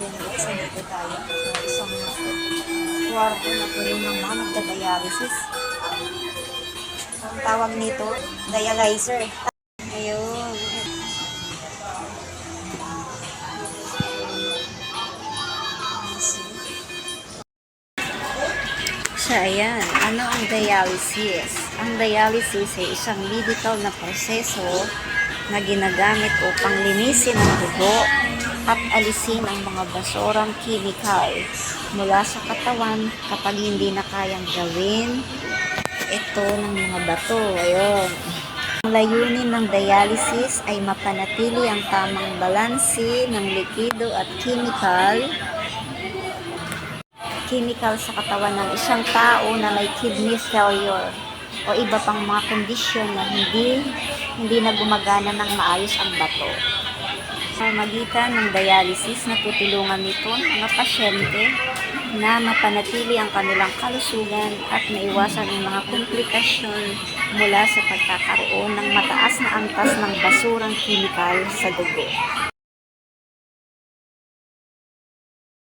Binuksan dito tayo sa isang kwarto na puno ng mga magda-dialysis. Ang tawag nito, dialyzer. Ayun. So, ayan. Ano ang dialysis? Ang dialysis ay isang medical na proseso na ginagamit upang linisin ang dugo at alisin ang mga basorang kimikal mula sa katawan kapag hindi na kayang gawin ito ng mga bato. Ayun. Ang layunin ng dialysis ay mapanatili ang tamang balansi ng likido at chemical chemical sa katawan ng isang tao na may kidney failure o iba pang mga kondisyon na hindi hindi na gumagana ng maayos ang bato. Sa magitan ng dialysis, natutulungan nito ang mga pasyente na mapanatili ang kanilang kalusugan at maiwasan ang mga komplikasyon mula sa pagkakaroon ng mataas na antas ng basurang kimikal sa dugo.